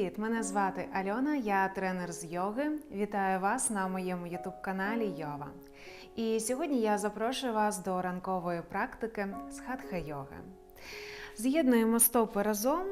Привіт, мене звати Альона, я тренер з йоги. Вітаю вас на моєму ютуб-каналі Йова. І сьогодні я запрошую вас до ранкової практики з хатха-йоги. З'єднуємо стопи разом,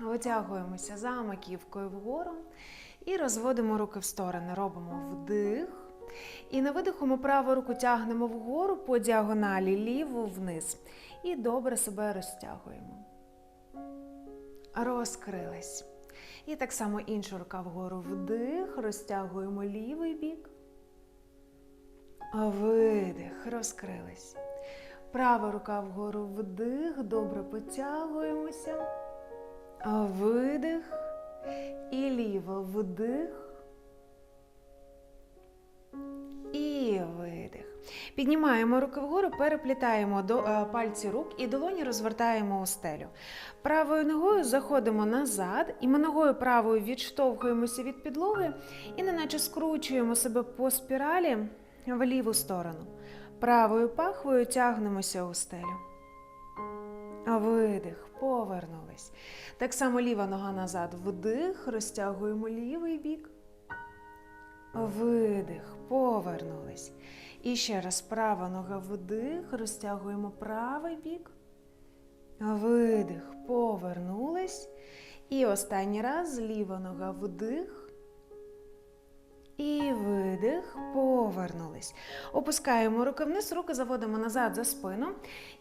витягуємося за маківкою вгору і розводимо руки в сторони. Робимо вдих. І на видиху ми праву руку тягнемо вгору по діагоналі, ліву вниз. І добре себе розтягуємо. Розкрились. І так само інша рука вгору вдих, розтягуємо лівий бік. Видих, розкрились. Права рука вгору вдих, добре потягуємося. Видих. І ліво вдих. І видих. Піднімаємо руки вгору, переплітаємо до, е, пальці рук і долоні розвертаємо у стелю. Правою ногою заходимо назад, і ми ногою правою відштовхуємося від підлоги і неначе скручуємо себе по спіралі в ліву сторону. Правою пахвою тягнемося у стелю. Видих, повернулись. Так само ліва нога назад. Вдих, розтягуємо лівий бік. Видих, повернулись. І ще раз права нога вдих, розтягуємо правий бік. Видих, повернулись. І останній раз ліва нога вдих. І видих, повернулись. Опускаємо руки вниз, руки заводимо назад за спину.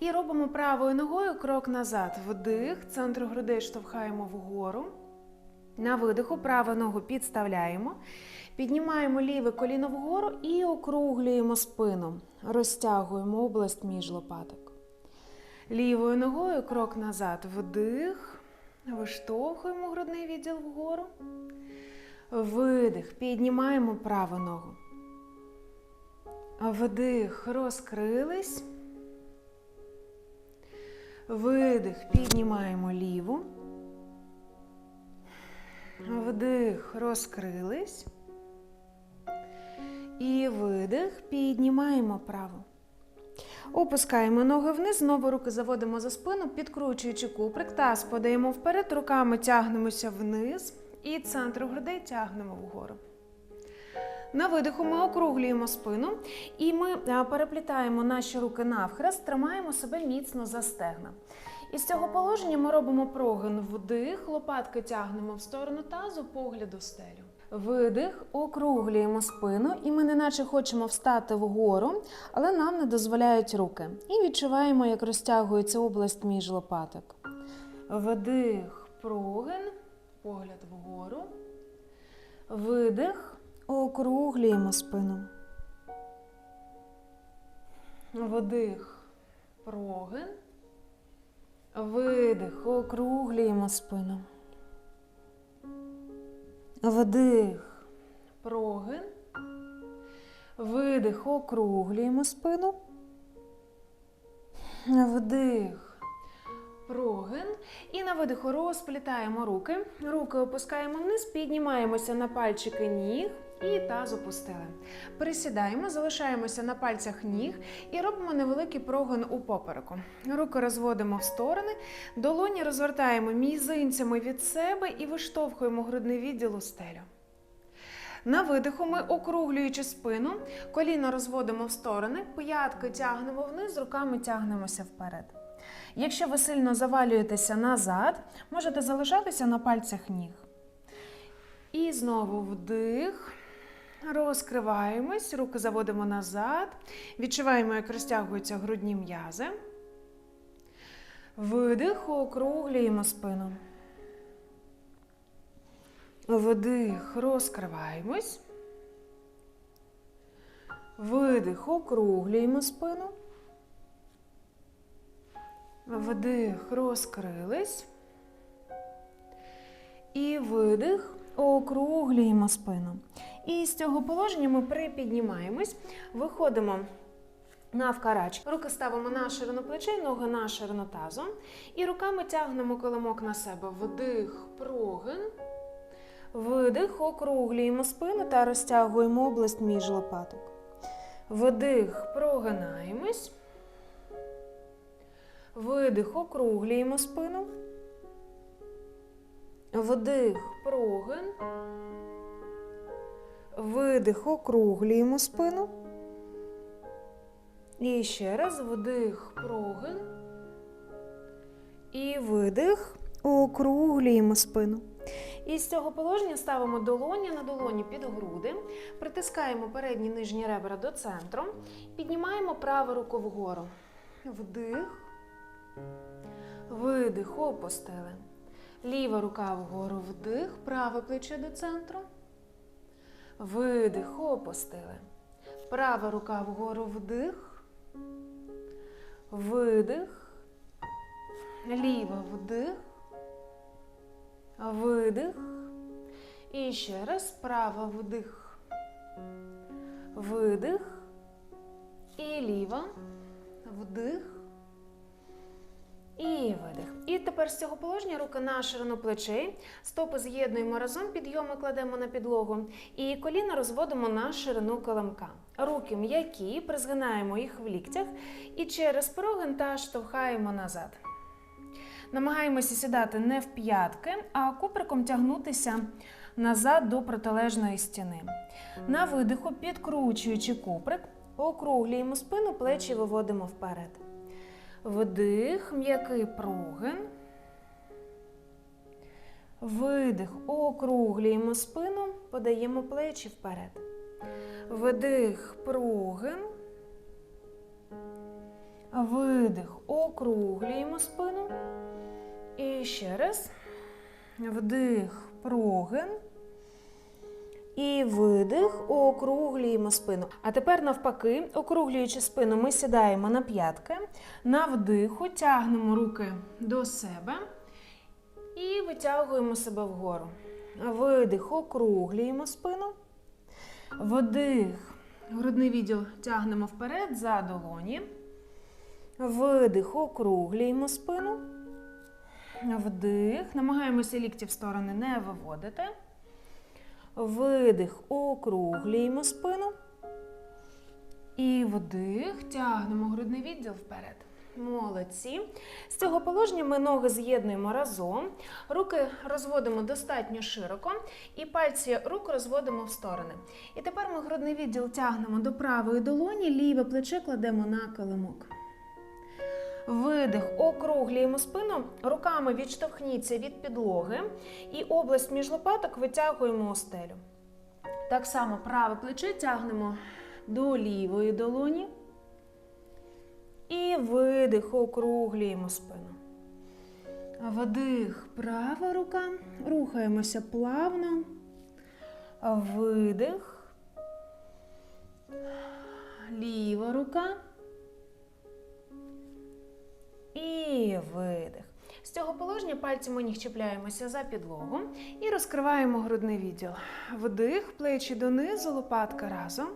І робимо правою ногою крок назад. Вдих, центр грудей штовхаємо вгору. На видиху праву ногу підставляємо. Піднімаємо ліве коліно вгору і округлюємо спину. Розтягуємо область між лопаток. Лівою ногою крок назад. Вдих. Виштовхуємо грудний відділ вгору. Видих. Піднімаємо праву ногу. Вдих. Розкрились. Видих. Піднімаємо ліву. Вдих. Розкрились. І видих. Піднімаємо праву. Опускаємо ноги вниз, знову руки заводимо за спину, підкручуючи куприк, таз подаємо вперед, руками тягнемося вниз і центр грудей тягнемо вгору. На видиху ми округлюємо спину і ми переплітаємо наші руки навхрест, тримаємо себе міцно за стегна. І з цього положення ми робимо прогин вдих, лопатки тягнемо в сторону тазу, погляд у стелю. Видих, округлюємо спину, і ми неначе хочемо встати вгору, але нам не дозволяють руки. І відчуваємо, як розтягується область між лопаток. Вдих, прогин, погляд вгору. Видих, округлюємо спину. Вдих, прогин. Видих, округлюємо спину. Вдих, прогин. Видих, округлюємо спину. Вдих, прогин. І на видиху розплітаємо руки. Руки опускаємо вниз, піднімаємося на пальчики ніг і таз опустили. Присідаємо, залишаємося на пальцях ніг і робимо невеликий прогин у попереку. Руки розводимо в сторони, долоні розвертаємо мізинцями від себе і виштовхуємо грудний відділ у стелю. На видиху ми, округлюючи спину, коліна розводимо в сторони, п'ятки тягнемо вниз, руками тягнемося вперед. Якщо ви сильно завалюєтеся назад, можете залишатися на пальцях ніг. І знову вдих. Розкриваємось, руки заводимо назад. Відчуваємо, як розтягуються грудні м'язи. Видих, округлюємо спину. Вдих, розкриваємось. Видих, округлюємо спину. Вдих, розкрились. І видих, округлюємо спину. І з цього положення ми припіднімаємось, виходимо навкарач. Руки ставимо на ширину плечей, ноги на ширину тазу. І руками тягнемо килимок на себе. Вдих, прогин. Видих, округлюємо спину та розтягуємо область між лопаток. Вдих, прогинаємось. Видих, округлюємо спину. Вдих, прогин. Видих, округлюємо спину. І ще раз вдих, прогин. І видих, округлюємо спину. І з цього положення ставимо долоні на долоні під груди, притискаємо передні нижні ребра до центру, піднімаємо праву руку вгору. Вдих, видих, опустили. Ліва рука вгору, вдих, праве плече до центру. Видих, опустили. Права рука вгору, вдих. Видих. Ліва вдих. Видих. І ще раз права вдих. Видих. І ліва. Вдих. І видих. І тепер з цього положення руки на ширину плечей. Стопи з'єднуємо разом, підйоми кладемо на підлогу. І коліна розводимо на ширину килимка. Руки м'які, призгинаємо їх в ліктях і через прогин та штовхаємо назад. Намагаємося сідати не в п'ятки, а куприком тягнутися назад до протилежної стіни. На видиху, підкручуючи куприк, округлюємо спину, плечі виводимо вперед. Вдих, м'який прогин. Видих, округлюємо спину, подаємо плечі вперед. Вдих, прогин. Видих, округлюємо спину. І ще раз. Вдих, прогин. І видих, округлюємо спину. А тепер навпаки, округлюючи спину, ми сідаємо на п'ятки. На вдиху тягнемо руки до себе і витягуємо себе вгору. Видих, округлюємо спину. Вдих, грудний відділ тягнемо вперед за долоні. Видих, округлюємо спину. Вдих. Намагаємося лікті в сторони не виводити. Видих, округлюємо спину. І вдих, тягнемо грудний відділ вперед. Молодці. З цього положення ми ноги з'єднуємо разом, руки розводимо достатньо широко, і пальці рук розводимо в сторони. І тепер ми грудний відділ тягнемо до правої долоні, ліве плече кладемо на килимок. Видих, округлюємо спину, руками відштовхніться від підлоги і область між лопаток витягуємо у стелю. Так само праве плече тягнемо до лівої долоні. І видих, округлюємо спину. Вдих, права рука. Рухаємося плавно. Видих. Ліва рука. І видих. З цього положення пальцями ніг чіпляємося за підлогу і розкриваємо грудний відділ. Вдих, плечі донизу, лопатка разом.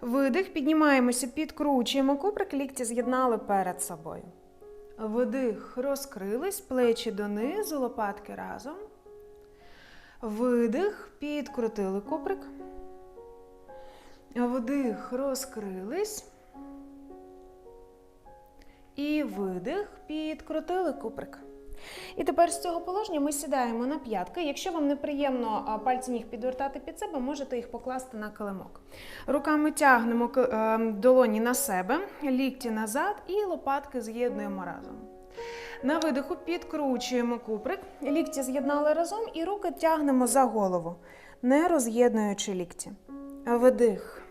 Видих, піднімаємося, підкручуємо куприк, лікті з'єднали перед собою. Вдих, розкрились, плечі донизу, лопатки разом. Видих, підкрутили куприк. Вдих, розкрились. І видих, підкрутили куприк. І тепер з цього положення ми сідаємо на п'ятки. Якщо вам неприємно а, пальцем їх підвертати під себе, можете їх покласти на килимок. Руками тягнемо е, долоні на себе, лікті назад і лопатки з'єднуємо разом. На видиху підкручуємо куприк, лікті з'єднали разом і руки тягнемо за голову, не роз'єднуючи лікті. Вдих.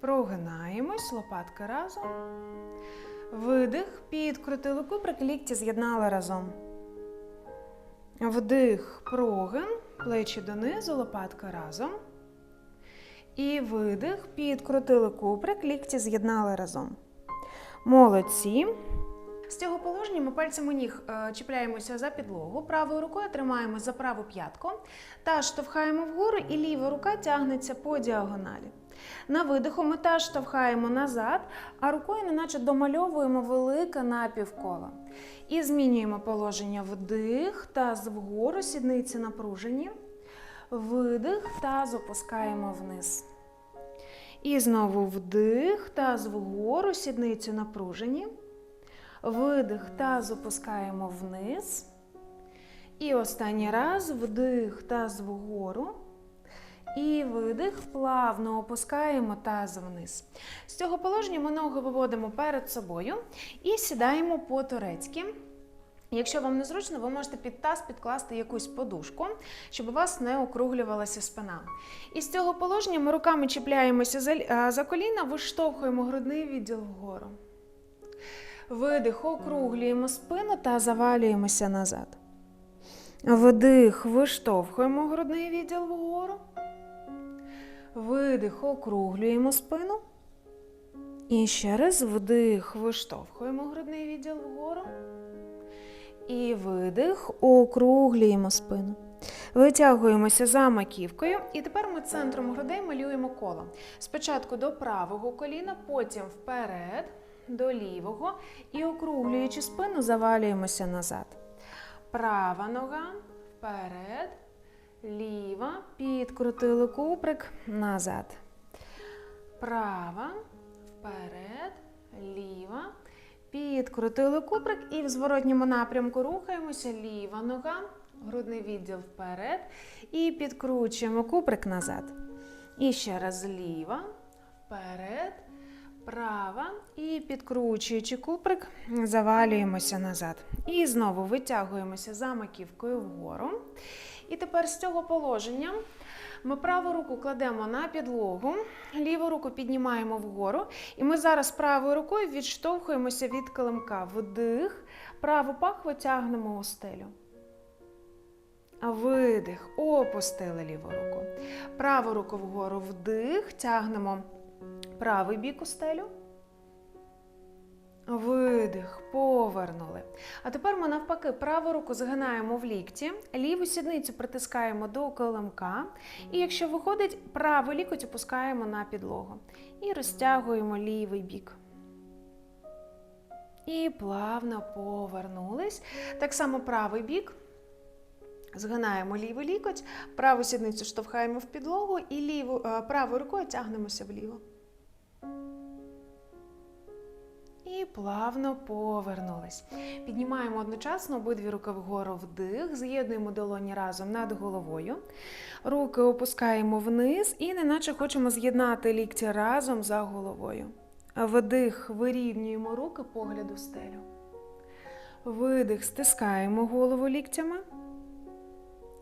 Прогинаємось, лопатки разом. Видих, підкрутили куприк, лікті з'єднали разом. Вдих, прогин, плечі донизу, лопатка разом. І видих, підкрутили куприк, лікті з'єднали разом. Молодці. З цього положення ми пальцями ніг е, чіпляємося за підлогу, правою рукою тримаємо за праву п'ятку та штовхаємо вгору, і ліва рука тягнеться по діагоналі. На видиху ми теж штовхаємо назад, а рукою неначе домальовуємо велике напівколо. І змінюємо положення вдих, таз вгору, сідниці напружені. Видих, таз опускаємо вниз. І знову вдих, таз вгору, сідниці напружені. Видих, таз опускаємо вниз. І останній раз вдих таз вгору. І видих, плавно опускаємо таз вниз. З цього положення ми ноги виводимо перед собою і сідаємо по-турецьки. Якщо вам незручно, ви можете під таз підкласти якусь подушку, щоб у вас не округлювалася спина. І з цього положення ми руками чіпляємося за, за коліна, виштовхуємо грудний відділ вгору. Видих, округлюємо спину та завалюємося назад. Вдих, виштовхуємо грудний відділ вгору. Видих, округлюємо спину. І ще раз вдих, виштовхуємо грудний відділ вгору. І видих, округлюємо спину. Витягуємося за маківкою, і тепер ми центром грудей малюємо коло. Спочатку до правого коліна, потім вперед, до лівого і округлюючи спину, завалюємося назад. Права нога вперед, ліва, підкрутили куприк назад. Права, вперед, ліва. Підкрутили куприк і в зворотньому напрямку рухаємося. Ліва нога, грудний відділ вперед. І підкручуємо куприк назад. І ще раз ліва, вперед, права. І підкручуючи куприк, завалюємося назад. І знову витягуємося за маківкою вгору. І тепер з цього положення ми праву руку кладемо на підлогу, ліву руку піднімаємо вгору. І ми зараз правою рукою відштовхуємося від килимка. Вдих, праву пахву тягнемо у стелю. Видих, опустили ліву руку. Праву руку вгору вдих, тягнемо правий бік у стелю. Видих, повернули. А тепер ми навпаки праву руку згинаємо в лікті, ліву сідницю притискаємо до килимка. І якщо виходить, правий лікоть опускаємо на підлогу. І розтягуємо лівий бік. І плавно повернулись. Так само правий бік. Згинаємо лівий лікоть, праву сідницю штовхаємо в підлогу і ліву, е, правою рукою тягнемося вліво. І плавно повернулись. Піднімаємо одночасно обидві руки вгору вдих, з'єднуємо долоні разом над головою. Руки опускаємо вниз і неначе хочемо з'єднати лікті разом за головою. Вдих, вирівнюємо руки погляд у стелю. Видих, стискаємо голову ліктями.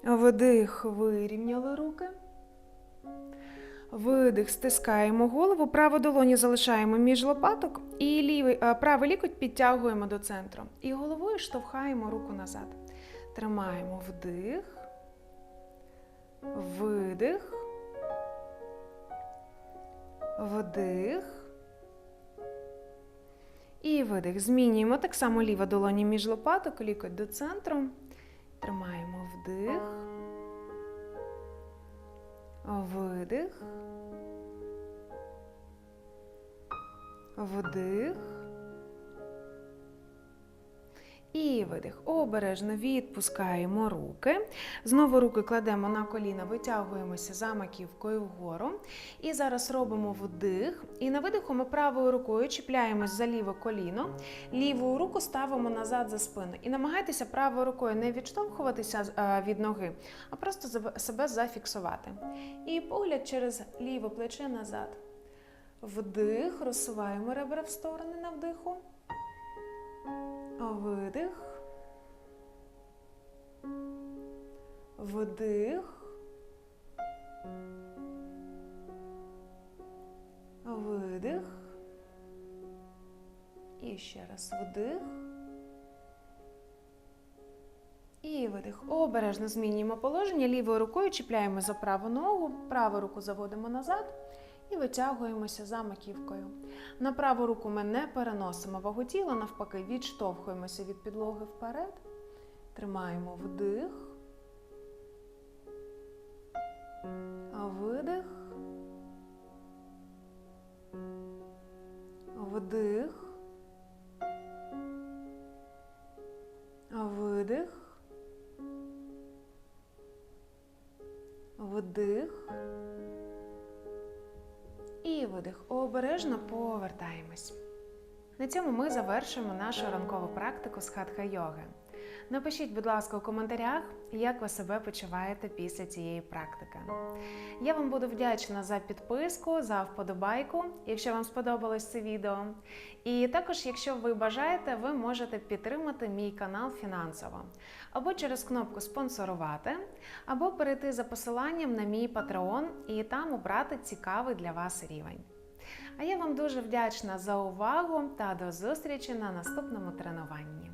Вдих, вирівняли руки. Видих, стискаємо голову, праву долоню залишаємо між лопаток і лівий, правий лікоть підтягуємо до центру. І головою штовхаємо руку назад. Тримаємо вдих, видих, вдих. І видих. Змінюємо так само ліва долоня між лопаток, лікоть до центру. Тримаємо вдих. Видих. Вдих. І видих. Обережно відпускаємо руки. Знову руки кладемо на коліна, витягуємося за маківкою вгору. І зараз робимо вдих. І на видиху ми правою рукою чіпляємось за ліве коліно, ліву руку ставимо назад за спину. І намагайтеся правою рукою не відштовхуватися е, від ноги, а просто себе зафіксувати. І погляд через ліве плече назад. Вдих, розсуваємо ребра в сторони на вдиху. Видих. Вдих. Видих. І ще раз вдих. І видих. Обережно змінюємо положення. Лівою рукою чіпляємо за праву ногу, праву руку заводимо назад і витягуємося за маківкою. На праву руку ми не переносимо вагу тіла, навпаки, відштовхуємося від підлоги вперед. Тримаємо вдих. Видих. Вдих. Видих. Вдих. Видих. Обережно повертаємось. На цьому ми завершуємо нашу ранкову практику з хатха йоги. Напишіть, будь ласка, у коментарях, як ви себе почуваєте після цієї практики. Я вам буду вдячна за підписку, за вподобайку, якщо вам сподобалось це відео. І також, якщо ви бажаєте, ви можете підтримати мій канал фінансово або через кнопку спонсорувати, або перейти за посиланням на мій Patreon і там обрати цікавий для вас рівень. А я вам дуже вдячна за увагу та до зустрічі на наступному тренуванні.